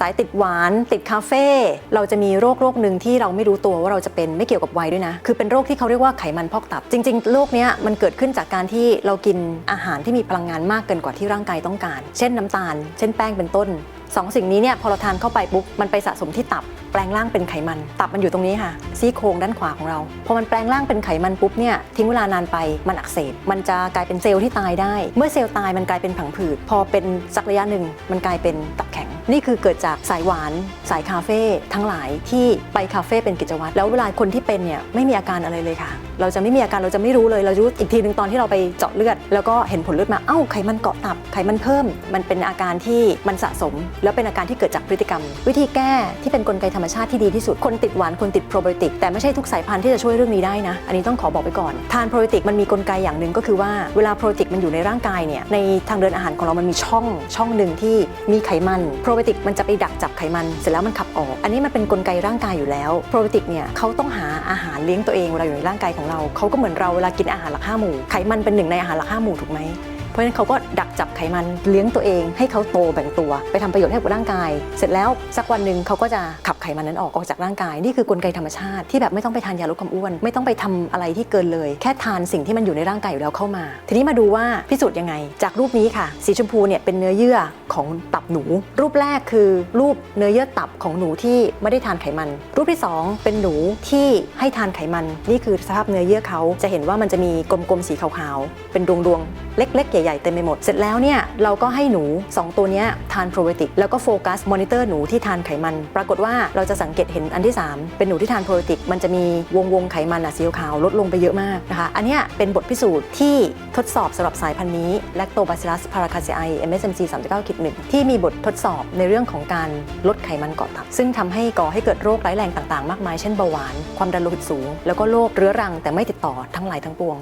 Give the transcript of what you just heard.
สายติดหวาน ติดคาเฟ่เราจะมีโรคโรคหนึ่งที่เราไม่รู้ตัวว่าเราจะเป็นไม่เกี่ยวกับวัยด้วยนะ คือเป็นโรคที่เขาเรียกว่าไขมันพอกตับ จริง ๆ โรคเนี้ยมันเกิดขึ้นจากการที่เรากินอาหารที่มีพลังงานมากเกินกว่าที่ร่างกายต้องการ เช่นน้ำตาล เช่นแป้งเป็นต้นสองสิ่งนี้เนี่ยพอเราทานเข้าไปปุ๊บมันไปสะสมที่ตับ แปลงร่างเป็นไขมัน ตับมันอยู่ตรงนี้ค่ะซี่โครงด้านขวาของเราพอมันแปลงร่างเป็นไขมันปุ๊บเนี่ยทิ้งเวลานานไปมันอักเสบ มันจะกลายเป็นเซลล์ที่ตายได้ เมื่อเซลล์ตายมันกลายเป็นผังผืด พอเป็นสักระยะหนึ่งมันกลายเป็นตับ นี่คือเกิดจากสายหวานสายคาเฟ่ทั้งหลายที่ไปคาเฟ่เป็นกิจวัตรแล้วเวลาคนที่เป็นเนี่ยไม่มีอาการอะไรเลยค่ะ เราจะไม่มีอาการเราจะไม่รู้เลยเรารู้อีกทีหนึ่งตอนที่เราไปเจาะเลือด แล้วก็เห็นผลเลือดมาเอ้าไขมันเกาะตับไขมันเพิ่ม มันเป็นอาการที่มันสะสม แล้วเป็นอาการที่เกิดจากพฤติกรรม วิธีแก้ที่เป็นกลไกธรรมชาติที่ดีที่สุดคนติดหวานคนติดโปรไบโอติกแต่ไม่ใช่ทุกสายพันธุ์ที่จะช่วยเรื่องนี้ได้นะ อันนี้ต้องขอบอกไปก่อน ทานโปรไบโอติกมันมีกลไกอย่างหนึ่งก็คือว่าเวลาโปรไบโอติกมันอยู่ในร่างกายเนี่ยในทางเดินอาหารของเรามันมีช่องช่องหนึ่งที่มีไขมันโปรไบติกมันจะไปดักจับไขมันเสร็จแล้วมันขับออก อันนี้มันเป็นกลไกร่างกายอยู่แล้ว โปรไบติกเนี่ยเขาต้องหาอาหารเลี้ยงตัวเองเวลาอยู่ในร่างกายของเรา เขาก็เหมือนเราเวลากินอาหารหลักห้าหมู่ ไขมันเป็นหนึ่งในอาหารหลักห้าหมู่ถูกไหม เพราะฉะนั้นเขาก็ดักจับไขมันเลี้ยงตัวเอง ให้เขาโตแบ่งตัว ไปทำประโยชน์ให้กับร่างกาย เสร็จแล้วสักวันหนึ่งเขาก็จะขับไขมันนั้นออกออกจากร่างกาย นี่คือกลไกธรรมชาติ ที่แบบไม่ต้องไปทานยาลดความอ้วน ไม่ต้องไปทำอะไรที่เกินเลย แค่ทานสิ่งที่มันอยู่ในร่างกายอยู่แล้วเข้ามา ทีนี้มาดูว่าพิสูจน์ยังไง จากรูปนี้ค่ะ สีชมพูเนี่ยเป็นเนื้อเยื่อของตับหนู รูปแรกคือรูปเนื้อเยื่อตับของหนูที่ไม่ได้ทานไขมัน รูปที่สองเป็นหนูที่ให้ทานไขมัน นี่คือสภาพเนื้อเยื่อเขาจะเห็นว่ามันจะมีกลมๆสีขาวๆเป็นดวงๆเล็กๆใหญ่ๆเต็มไปหมด เสร็จแล้วเนี่ยเราก็ให้หนู 2 ตัวนี้ทานโปรไบโอติกแล้วก็โฟกัสมอนิเตอร์หนูที่ทานไขมัน ปรากฏว่าเราจะสังเกตเห็นอันที่ 3 เป็นหนูที่ทานโปรไบโอติกมันจะมีวงวงไขมันอะสีขาวลดลงไปเยอะมากนะคะ อันนี้เป็นบทพิสูจน์ที่ทดสอบสำหรับสายพันธุ์นี้ Lactobacillus paracasei MSMC 39.1 ที่มีบททดสอบในเรื่องของการลดไขมันเกาะตับ ซึ่งทำให้ก่อให้เกิดโรคร้ายแรงต่างๆ มากมาย เช่นเบาหวาน ความดันโลหิตสูง แล้วก็โรคเรื้อรังแต่ไม่ติดต่อทั้งหลายทั้งปวง